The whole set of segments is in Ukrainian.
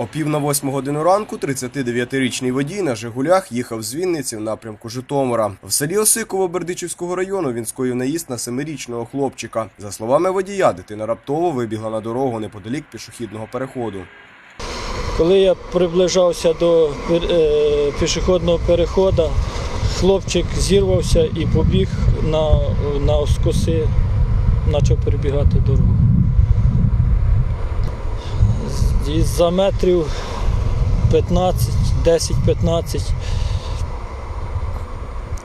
О пів на восьму годину ранку 39-річний водій на Жигулях їхав з Вінниці в напрямку Житомира. В селі Осиково Бердичівського району він скоїв наїзд на семирічного хлопчика. За словами водія, дитина раптово вибігла на дорогу неподалік пішохідного переходу. Коли я приближався до е, пішохідного переходу, хлопчик зірвався і побіг на, на оскоси, почав перебігати дорогу. І за метрів 15, 10-15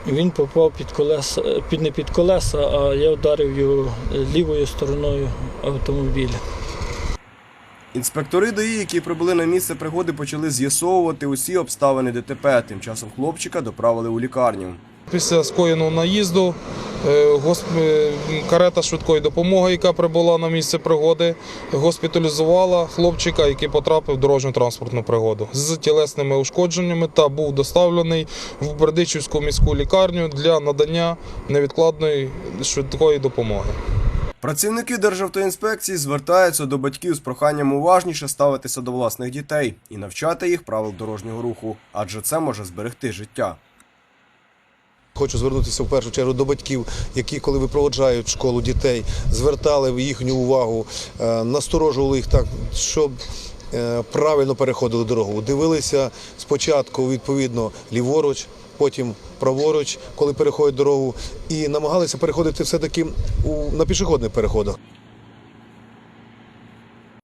він попав під колеса, під не під колеса, а я вдарив його лівою стороною автомобіля. Інспектори ДАІ, які прибули на місце пригоди, почали з'ясовувати усі обставини ДТП. Тим часом хлопчика доправили у лікарню. Після скоєного наїзду е, е, карета швидкої допомоги, яка прибула на місце пригоди, госпіталізувала хлопчика, який потрапив в дорожню транспортну пригоду з тілесними ушкодженнями та був доставлений в Бердичівську міську лікарню для надання невідкладної швидкої допомоги. Працівники Державтоінспекції звертаються до батьків з проханням уважніше ставитися до власних дітей і навчати їх правил дорожнього руху, адже це може зберегти життя. Хочу звернутися в першу чергу до батьків, які, коли випроводжають школу дітей, звертали їхню увагу, е, насторожували їх так, щоб е, правильно переходили дорогу. Дивилися спочатку відповідно ліворуч, потім праворуч, коли переходять дорогу, і намагалися переходити все-таки у- на пішохідних переходах.